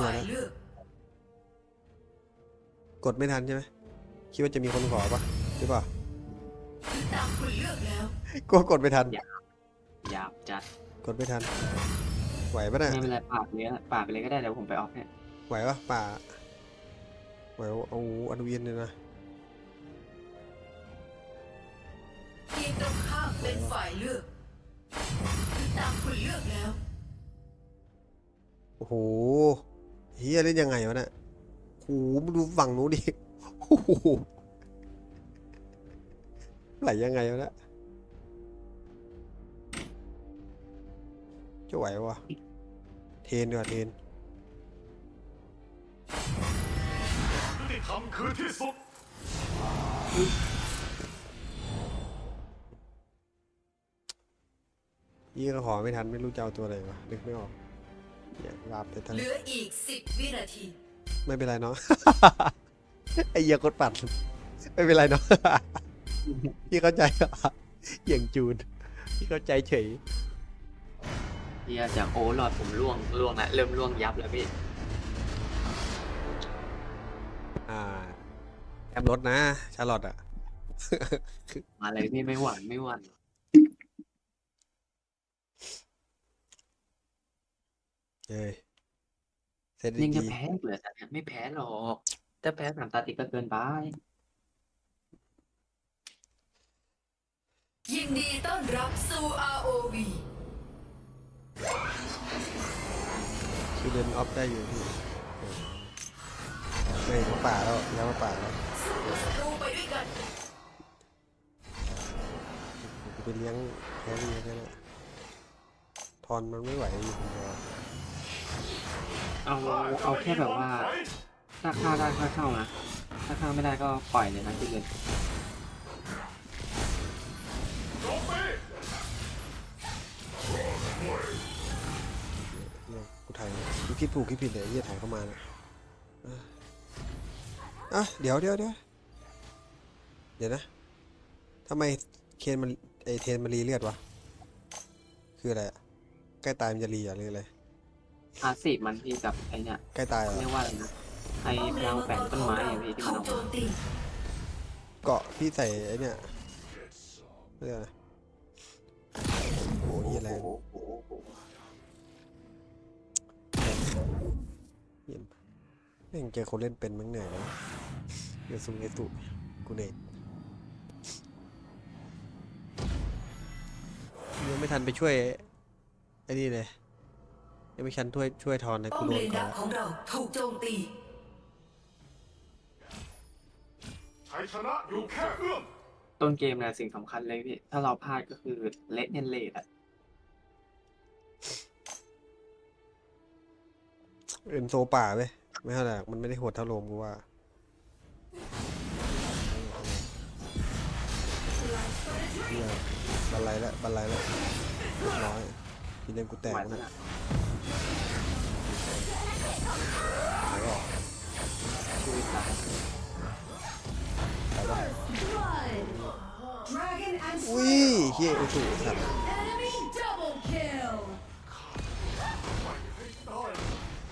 ข้ามเป็นฝ่ายเลือกกดไม่ทันใช่ไหมคิดว่าจะมีคนขอปะหรือเปล่าคือตามคุณเลือกแล้วก็กดไม่ทันหยาบจัดกดไม่ทัน ไหวปะเนี่ยไม่เป็นไรปาดเลยปาดไปเลยก็ได้เดี๋ยวผมไปออฟเนี่ยไหวปะป่าไหวเอาอันเวียนเลยนะทีมตรงข้ามเป็นฝ่ายเลือกคือตามคุณเลือกแล้ว โอ้โห เฮียเล่นยังไงวะเนี่ยโอ้โหมาดูฝั่งนู้นดิโอ้โหไหลยังไงวะเนี่ยจะไหววะเทนดีกว่าเทนยุติธรรมคือที่สุดยี่ก็ขอไม่ทันไม่รู้จะเอาตัวอะไรวะนึกไม่ออก อย่าลาบไปทันเหลืออีก10วินาที ไม่เป็นไรเนาะ ไอ้เหี้ยกดปัด ไม่เป็นไรเนาะ พี่เข้าใจอย่างจูน พี่เข้าใจเฉย เฮียจากโอ้หลอดผมล่วงล่วงแล้วเริ่มล่วงยับแล้วพี่อ่าแอมรถนะ ชาร์ลอตอะมาเลยพี่ไม่หวั่นไม่หวั่น เอ้ยเสร็จยังจะดีแพ้เหลือแต่เนี่ยไม่แพ้หรอกถ้าแพ้สามตาติดก็เกินไป ยินดีต้อนรับสู่ ROV คือเดินออฟได้อยู่พี่เฮ้ยมาป่าแล้วแล้วมาป่าแล้วศัตรูไปด้วยกันกูไปเลี้ยงแครี่แค่นั้นแหละทอนมันไม่ไหวอยู่คนเดียว เอาเอาแค่แบบว่า ถ้าฆ่าได้ค่อยเข้านะถ้าฆ่าไม่ได้ก็ปล่อยเลยนะที่เกินเหี้ยกูถ่ายกูคิดถูกคิดผิดเลยเหี้ยถ่ายเข้ามาเนี่ยอะเดี๋ยวเดี๋ยวเดี๋ยวเดี๋ยวนะทำไมเคนมันไอเทนมันรีเลือดวะ คืออะไรอะใกล้ตายมันจะรีอะหรืออะ ไรอาสีบมันพี่กับไอเนี่ยใกล้ตายเหรอเรียกว่าอะไรนะไอพลังแฝงต้นไม้อะพี่ที่มันถูอกอกโจมามตีเกาะพี่ใส่ไอเนี่ยเรียกอะไรโอ้ยแรงเหี้ยแม่งเจอคนเล่นเป็นมั้งเหนื่อยเลยเดี๋ยวซุงเอตุกูเนตยังไม่ทันไปช่วยไอ้นี่เลย ยังไม่ทันช่วยช่วยทอนเลยป้อกูมโดเลนนก่อดันกของเราถูกโจมตี ชัยชนะอยู่แค่เอื้อม ต้นเกมนะสิ่งสำคัญเลยพี่ ถ้าเราพลาดก็คือเละเนนเลดอะเอ็นโซป่าไปไม่เท่าไหร่หรอกมันไม่ได้โหดเท่าโรมกูว่าเหี้ยบันไลแล้วบันไลแล้วเรียบร้อยทีเล่นกูแตกไหวแล้วขนะนาดไหนออกช่วยตายไปปะ Dragon and อุ้ยเฮียอุตุสัตว์ Enemy double kill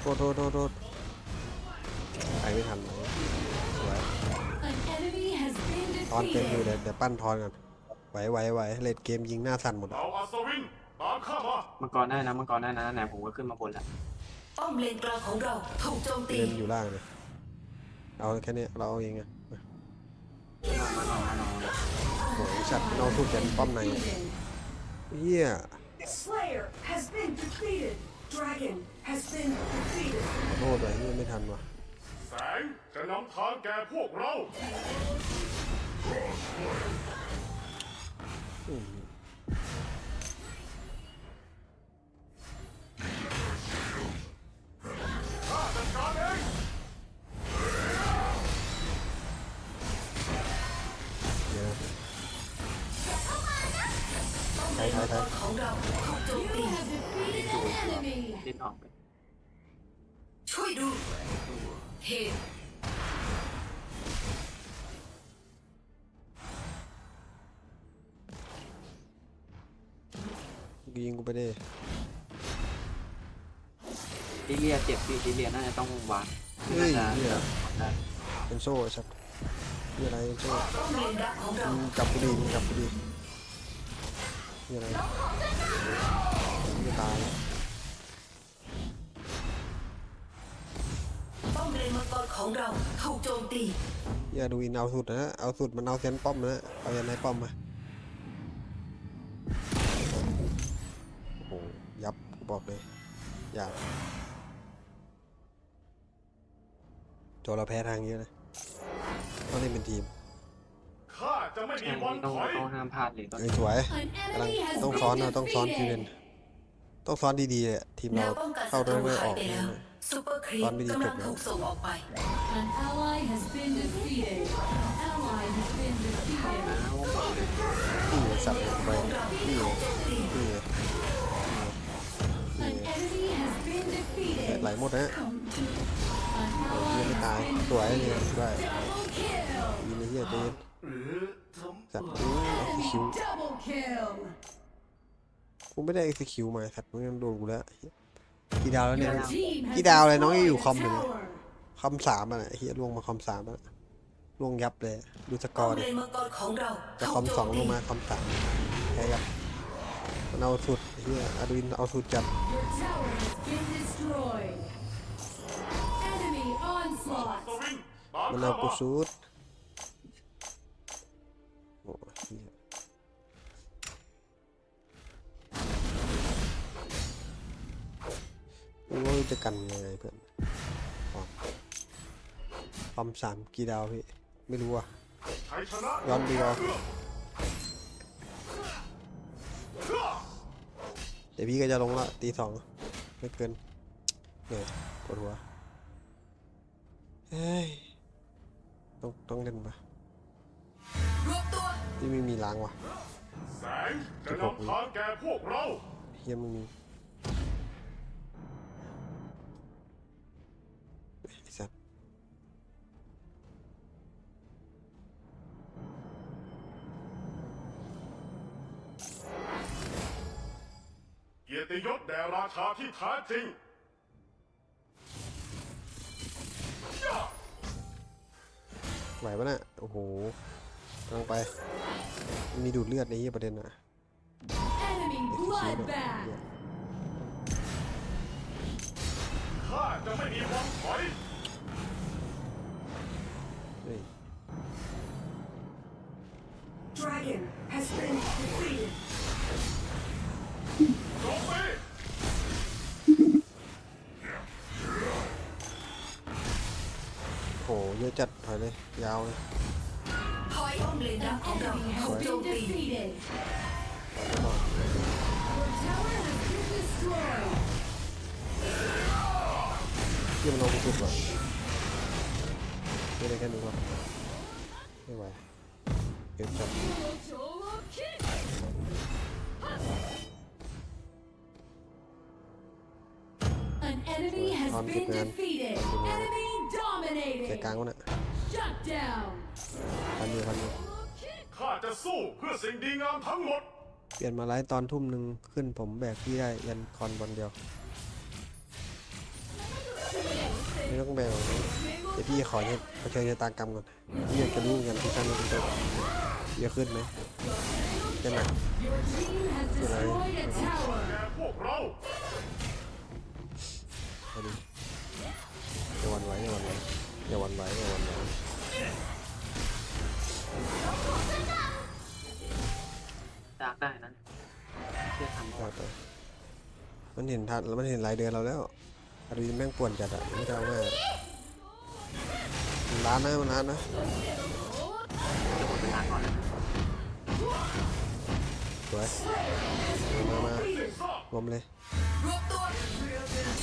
โทษโทษโทษโทษไปไม่ทันสวย An enemy has been ทอนเป็นอยู่เดี๋ยวเดี๋ยวปั้นทอนก่อนไหวไหวไหวเลดเกมยิงหน้าสั่นหมดอะเอาอัศวิน ตามข้ามามังกรได้นะมังกรได้นะไหนผมก็ขึ้นมาบนแล้วป้อมเลนกลางของเราถูกโจมตีเล่นอยู่ล่างเลยเอาแค่เนี้ยเราเอาเองอะมามามามามาโหยชัดมันเอาทุกยันป้อมในอะเฮีย Slayer has been defeated. Dragon has been defeated. ขอโทษเลยเฮียไม่ทันว่ะแสงจะนำทางแก่พวกเราอืมไทยขอ งเราถูกโจมตีดิ้นออกไปช่วยดูเหตุกูยิงกูไปดิดิเลียเจ็บพี่ดิเลียน่าจะต้องวางเฮ้ยน่าจะเนี่ยได้เป็นโซ่ไอ้สัตว์นี่อะไรเป็นโซ่ป้อมเลนดักของเรามึงจับกูดีมึงจับกูดี นี่อะไรไม่ตายป้อมเลนมังกรของเราถูกโจมตีอย่าดูอินเอาสุดนะ เอาสุดมันเอาเซนป้อมนะ เอายันไหนป้อมมา โอ้โห ยับกูบอกเลย อย่าตัวเราแพ้ทางเยอะนะต้องเล่นเป็นทีม ข้าจะไม่มีใช่วันต้องถอยต้องห้ามพลาดเลยตอนเอ้ยนี้สวยกำลังต้องซ้อนนะต้องซ้อนคิวเลนต้องซ้อนดีๆอะทีมแนเราวป้องกันเข้าศัตได้รูไม่อหายอกไปแล้วซูเปอร์ครีตอนไม่ดีกำลังจบแล้วถูกส่งออกไป An ally has been defeated. An ally has been defeated. นี่ไงสัตว์ลงไปนี่ไงนี่ไง An enemy has been เลือด defeated. ไหลหมดนะ An เฮีย ally ไม่ตาย has been สวยเลยได้ double kill. ยิงไอ้เฮียเจน หรือทสัตว์อู้เอ็กซิคิว Double kill. กูไม่ได้เอ็กซิคิวมาสัตว์มึงยังโดนกูแล้วกี่ดาวแล้วเนี่ย Your team has กี่ดาวเลยน้องยังอยู่ destroyed คอมอยู่ a เลย tower. คอมสามอะนะเฮียล่วงมาคอมสามอะล่วงยับเลย ดูสกป้ออมร์เลดินมังกรของเราจากถูคอกมโจสอมงลตีงมาคอมสามแพ้ยับมันเอาสุดเฮียอาดูอินเอาสุดจัด Your tower has been destroyed. Enemy ำ onslaught. สวิงตามมันข้าเอากูมาสุด กูว่าจะกันยังไงเพื่อนความสามกี่ดาวพี่ ไม่รู้อะย้อนดูเอาเดี๋ยวพี่ก็จะลงละตีสองไม่เกินเหนื่อยปวดหัวเฮ้ยต้องต้องเล่นปะรวบตัวพี่ไม่มีล้างว่ะแสงจะนำทางแก่พวกเราเฮียไม่มี ราชาที่แท้จริงไหวปะน่ะโอ้โหกำลังไป มีดูดเลือดในเฮียประเด็นอะ Enemy ไอ้ที่ชี้เนี่ย bloodbath. เหี้ยข้าจะไม่มีวันถอยเฮ้ย Dragon has been defeated. โจมตี โห เยอะจัดถอยเลย ยาวเลยสวยถอยไปก่อนที่มันลงสุดก่อนไม่ได้แค่นี้หรอกไม่ไหวเก็บจับทำเก็บเงาน Enemy ใจกลาง dominating. วะน่ะ Shut down. พันเดียวพันเดียว Solo kick. ข้าจะสู้เพื่อสิ่งดีงามทั้งหมด เปลี่ยนมาไลฟ์ตอนทุ่มหนึ่งขึ้นผมแบกพี่ได้ยันคอนบอลเดียว ไม่ต้องแบกหรอกนะเดี๋ยวพี่ขอเนี่ยเผชิญชะตากรรมก่อนพี่อยากจะรู้เหมือนกันที่ท่านมันจะจะขึ้นไหมจะหนัก Your team has destroyed a tower. แก่พวกเรา อย่าหวันไหวอย่าหวันไหวอย่าหวันไหวดาร์กได้นะเชื่อทำเอาไปมันเห็นทันแล้วมันเห็นรายเดือนเราแล้วอารีแม่งป่วนจัดอะไม่จะเอาง่ายมันร้านนะมันร้านนะเวลาก่อนนะสวยมามารวมเลยรวบตัว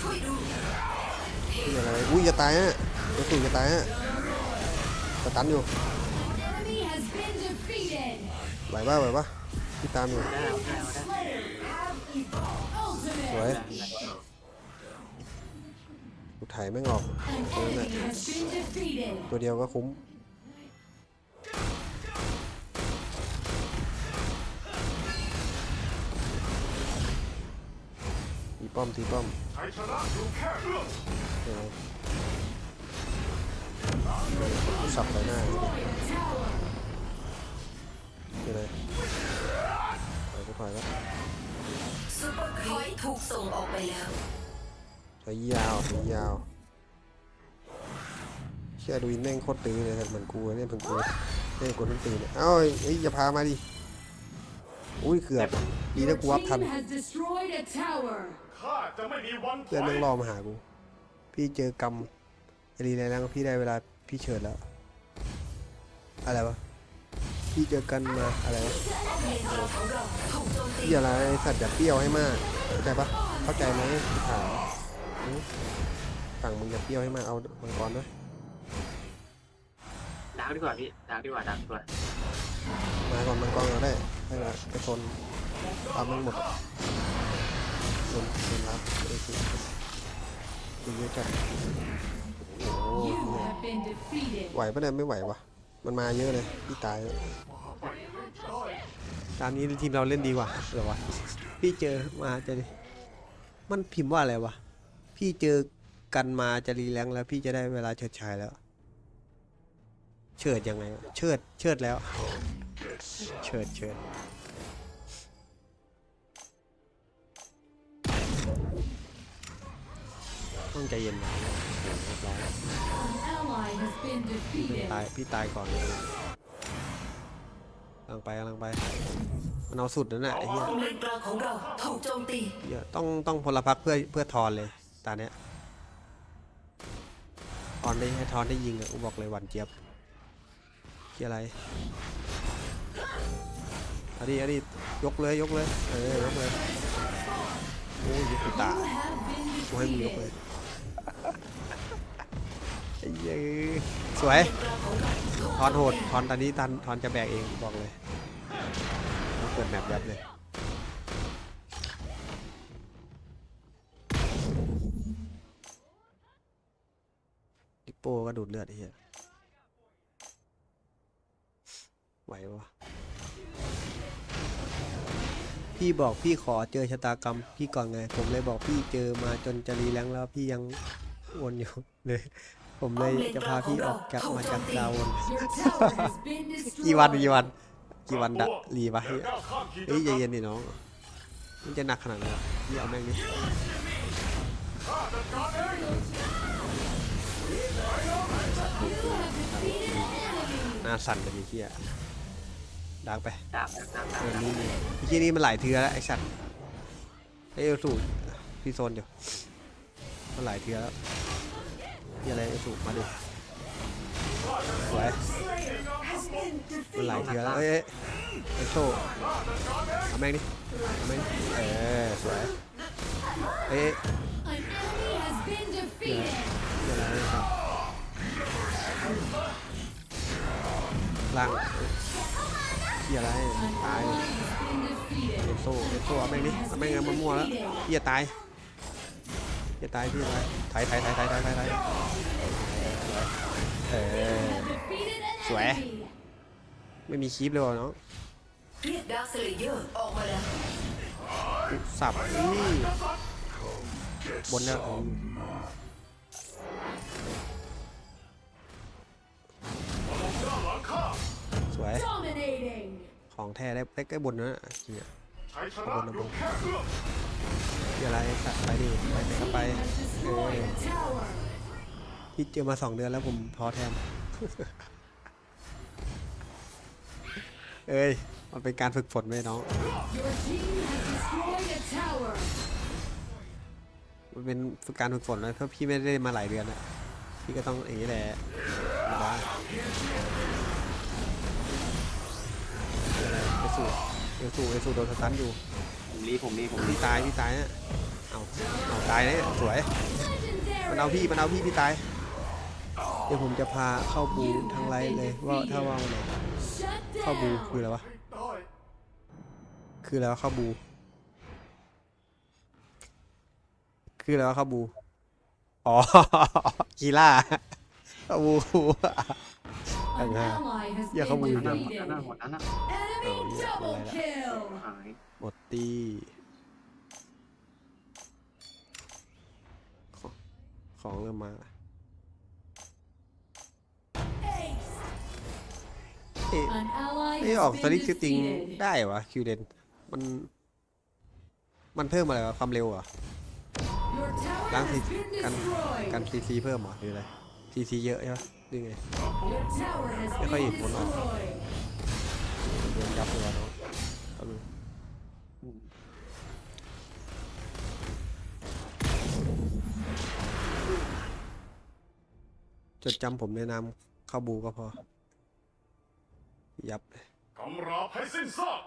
ช่วยดูนี่อะไรอุ้ยจะตายฮะ จะตุ่จะตายฮะสตันอยู่ไหวป่ะไหวป่ะพี่ตามอยู่สวยกูถ่ายไม่งออก An enemy has been defeated. ตัวเดียวก็คุ้มตีป้อมตีป้อม สับไปหน้าเลย Destroy a tower. เดี๋ยวเลยถอยก็ถอยแล้วซูเปอร์ครีปถูกส่งออกไปแล้วถอยยาวถอยยาวเชื่อดูอินแม่งโคตรตื้อเลยแต่เหมือนกูเนี่ยเพิ่งกูเล่นกดต้นตีเนี่ยเอ้าเอ้ยอย่าพามาดิอุ้ยเกือบดีนะกูวับทัน Team has destroyed a tower. ข้าจะไม่มีวันถเพื่อนอยแม่งรอมาหากู พี่เจอกรรมไอรีอะไรนะพี่ได้เวลา พี่เฉิดแล้ว อะไรวะ พี่เจอกันมาอะไรวะของเราถูกโจมตีพี่อะไรไอ้สัตว์อย่าเปรี้ยวให้มาก เข้าใจปะเข้าใจไหมถามหือฝั่งมึงอย่าเปรี้ยวให้มากเอามังกรด้วยดักดีกว่าพี่ดักดีกว่าดักดีกว่ามาก่อนมังกรเราได้ให้มาไปทนตามมันหมดโดนโดนรับไอ้คือดีเยอะจัด หไหวปะเนี่ยไม่ไหววะมันมาเยอะเลยพี่ตายแล้วตามนี้ทีมเราเล่นดีกว่าเหรอวะพี่เจอมาจะดิมันพิมพ์ว่าอะไรวะพี่เจอกันมาจะรีแรงแล้วพี่จะได้เวลาเฉิดฉายแล้ว เฉิดยังไงเฉิดเฉิดแล้ว เฉิดเฉิดต้องใจเย็นนะโอ้โห เรียบร้อย An ally has been พี่ defeated. ตายพี่ตายก่อนเลยกำลังไปกำลังไปมันเอาสุดนั่นแหละไอ้เหี้ยป้อมเลนกลางของเราถูกโจมตีเหี้ยต้องต้องพลพักเพื่อเพื่อทอนเลยตาเนี้ยทอนได้ให้ทอนได้ยิงอะกูบอกเลยหวานเจี๊ยบเกี่ยอะไรเอาดิเอาดิยกเลยยกเลยเออยกเลยโอ้ยยกกูตา You have been กูให้มึงยกเลย defeated. ไอ้เหี้ยสวยทอนโหดทอนตอนนี้ตันทอนจะแบกเองบอกเลยต้องเปิดแมปยับเลยดิปโป้ก็ดูดเลือดไอ้เหี้ยไหววะ พี่บอกพี่ขอเจอชะตากรรมพี่ก่อนไง ผมเลยบอกพี่เจอมาจนจะรีแรงแล้วพี่ยังวนอยู่เลย ผมเลยจะพาพี่ออกจากมาจากดาววนกี่วันกี่วันกี่วันดะรีวะเฮ้ยก้าวข้เฮ้ยใจเย็นดิน้องมันจะหนักขนาดไหนพี่เอาแม่งดิน้าสั่นเลยไอ้เหี้ย ดักไปดักดักดักดัเอกอนี่นี่ไอ้เหี้ยนี่มันหลายเทือแล้วไอ้สัตว์ไอ้เอลสูพี่โซนอยู่มันหลายเทือแล้วนี่อะไรเอลสูมาดิสวย Has been มันหลาย defeated. เทือแล้วเอ้ยเอ้ยเอลโซเอาแม่งดิเอาแม่งดิเออสวยเอ้ย An enemy has been defeated. เดี๋ยวอะไรครับล่างเฮียอะไรตาย Ally has been defeated. เอโซ่เอโซ่เอาแม่งดิเอาแม่งเอามามั่วแล้วเฮียตายเฮียตายพี่ตายถ่ายถ่ายถ่ายถ่ายถ่ายถ่ายถ่ายเออ Have defeated an Xòe. enemy. ไม่มีคลิปเลยวะน้องเรียกดาร์คเซเลเยอร์ออกมาแล้วสับนี่บนแล้ว วย Dominating. ของแท้ได้ได้ใกล้บนนะจริงอะชัยชนะอยู่แค่เอื้อมเฮียอะไรสัตว์ไปดิไปไปก็ไป Has เออ destroyed a tower. พี่เจอมาสองเดือนแล้วผมท้อแทน เอ้ย มันเป็นการฝึกฝนไหมน้อง Your team has destroyed a tower. มันเป็นการฝึกฝนนะเพราะพี่ไม่ได้มาหลายเดือนแล้วพี่ก็ต้องอย่างนี้แหละธรรมดา สู่เอลสู่เอลสู่โดนสตันอยู่ผมรีผมรีผมรีพี่ตายพี่ตายนะเอาเอาตายนะเนี่ยสวยมันเอา Legendary. พี่มันเอาพี่พี่ตายเดี๋ยวผมจะพาเข้าบูทางไลน์เลยว่าถ้าว่างวันไหน Shut เข้าบู down. คืออะไรวะได้คือแล้วะเข้าบู คืออะไรวะคาบูอ๋อ กีล่าคาบู An Thằng Hà. ally has Giờ không been nhìn นั่น defeated. นั่นหมดนั่นน่ะหายหมดตีของของเริ่มมาเอ๊ะ An ally ไม่ออกสลิ been กติงได้หวะคิวเดนมัน มันเพิ่มอะไรวะความเร็วอ Your tower ล้างซีกันกันซีซีเพิ่มเหรอหรืออะไรซีซีเยอะใช่ไหม หรือไง Your tower has ไม่ค่อย been เห็นผลหรอก destroyed. โดนยับเลยวะเนาะเอาดูอืมจดจำผมในนามข้าวบูก็พอ ยับเลยกำราบให้สิ้นซาก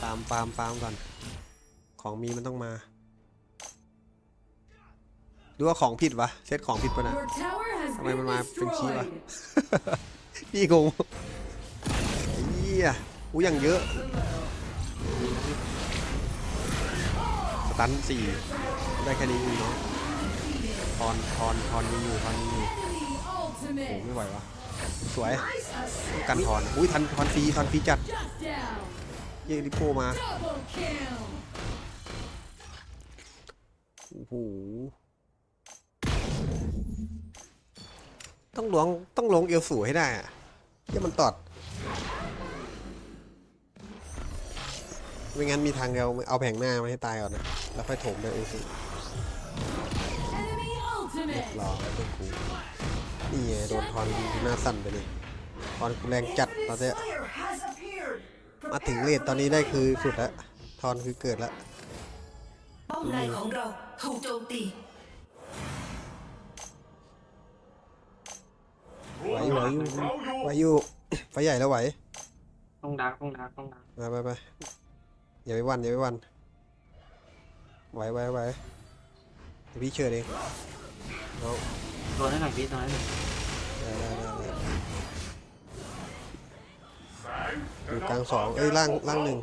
ฟาร์มฟาร์มฟาร์มก่อน ของมีมันต้องมา หรือว่าของผิดวะเซตของผิดปะนะ Your tower has ทำไม been มันมาเป็นชี้วะ destroyed. พี่งงไอ้เหี้ยอู้ยังเยอะ สตันสี่ได้แค่นี้เองเนาะทอนทอนทอนมีอยู่ทอนมีอยู่ Enemy โอ้ ultimate. ไม่ไหววะสวยต้องกันทอนอุ้ยทันทอนฟรีทอนฟรีจัด Shut down. เยี่ยริโป้มา Double kill. โอ้โห ต้องหลวงต้องลงเอลสูให้ได้อะเยี่มันตอดไม่งั้นมีทางเดียวเอาแผงหน้ามาให้ตายก่อนนะ แล้วค่อยถมไปเอลสู่เรียบ ultimate. ร้อยเป็นกูนี่ไงโดนทอนยิงหน้าสั่นไปเลยทอนกูแรงจัดตอนเนี้ยมาถึงเลทตอนนี้ได้คือสุดแล้วทอนคือเกิดแล้วป้อมในของเราถูกโจมตี ไหวอยู่ไหวอยู่เราอยู่ไหวอยู่ไฟใหญ่แล้วไหวต้องดักต้องดักต้องดักมาไปไปอย่าไปหวันอย่าไปหวันไหวไหวไหวเดี๋ยวพี่เชิญเองเอาโดนให้หน่อยพี่โดนให้หน่อยได้ได้ได้ได้แสงอยู่กลางสองเอ้ยล่างล่างหนึ่ง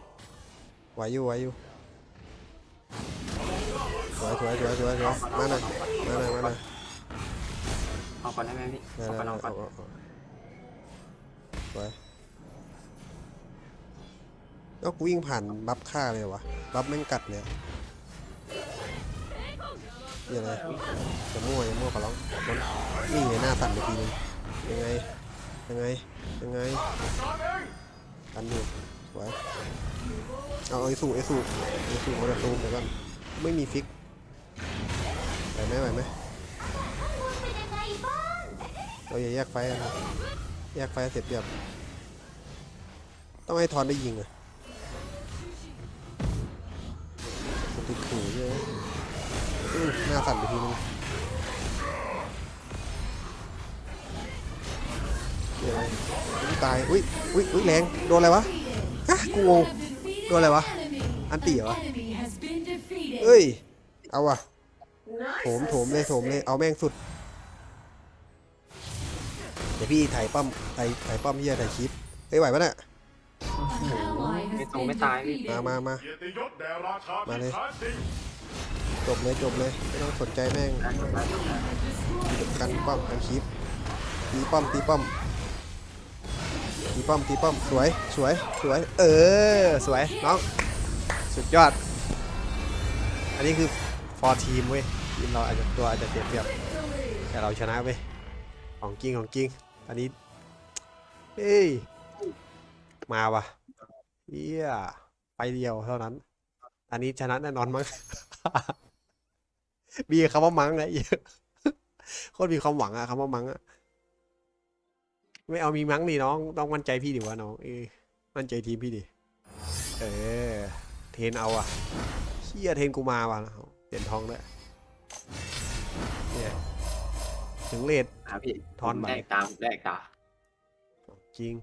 ไหวอยู่ไหวอยู่สวยสวยสวยสวยสวยมาหน่อยมาหน่อยมาหน่อย เอาก่อนได้ไหมพี่ได้เอาได้ก่อนได้เอาก่อเอานเอาเอาสวยแล้วกูวิ่งผ่านบัฟฆ่าเลยวะบัฟแม่งกัดเลยอะเหี้ยอะไรจะมั่วอย่ามั่วขอร้องมันนี่ไงหน้าสั่นไปทีนึงยังไงยังไงยังไงกันอยู่สวยเอาไอ้สูไอ้สูไอ้สูมาจะซูมเดี๋ยวก่อนไม่มีฟิกไหวไหมไหวไหม เราอย่าแยกไฟกันนะแยกไฟเสร็จเรียบต้องให้ทอนได้ยิงอะมันติดขู่ใช่ไหมอื้อหน้าสั่นไปทีนึงเดี๋ยวอะไรตาย อุ้ยอุ้ยอุ้ยแรง โดนอะไรวะฮะกูงง Have defeated Đồ này an bà? enemy. Ăn tỉa An à? enemy has been defeated. เอ้ย เอาว่ะโถมโถมเลยโถมเลย เอาแม่งสุด เดี๋ยวพี่ถ่ายป้อมถ่ายถ่ายป้อมเฮียถ่ายคลิปเฮ้ยไหวปะเนี่ย An ally ไม่ has ตรง been ไม่ตายพี่มา defeated. มามาเกียรติยศแด่ราชามาที่เลยแท้จริงจบเลยจบเลยไม่ต้องสนใจแม่งได้จบได้จบได้กันป้อมกันคลิปตีป้อมตีป้อมตีป้อมตีป้อมสวยสวยสวย เออสวยน้องสุดยอด อันนี้คือฟอร์ทีมเว้ยทีมเราอาจจะตัวอาจจะเสียเปรียบแต่เราชนะเว้ยของจริงของจริง อันนี้เฮ้ย มาวะเฮียไปเดียวเท่านั้น อันนี้ชนะแน่นอนมั้ง มีคำว่ามั้งไงโคตรมีความหวังอะคำว่ามั้งอะไม่เอามีมั้งดิน้อง ต้องมั่นใจพี่ดิวะน้อง เออมั่นใจทีมพี่ดิ เออ เทนเอาอะเชี่ยเทนกูมาว่ะเหรียญทองด้วย ถึงเลทหาพี่ทอนไปแดกตามแดกตา จริง